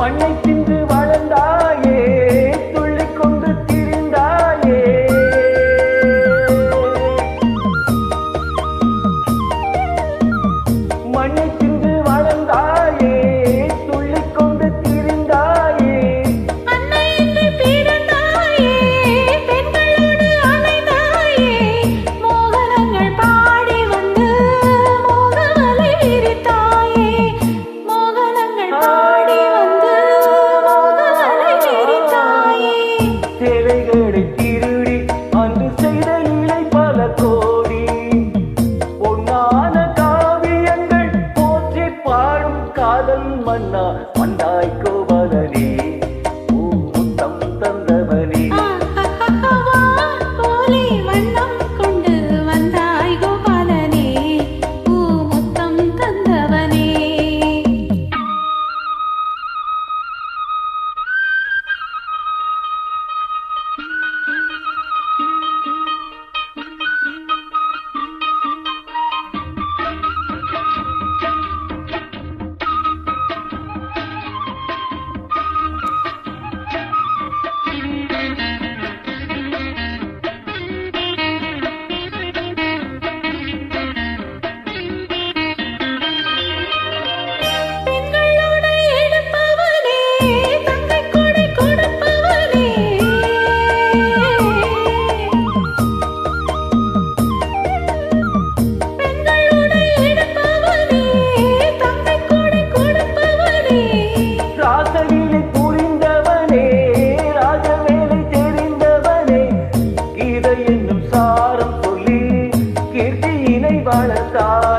மண்ணை தின்று வளர்ந்தாயே பண்ணா வந்தாய்க்கோ என்னும் சாரம் சொல்லி கீர்த்தியினை வளர்த்தார்.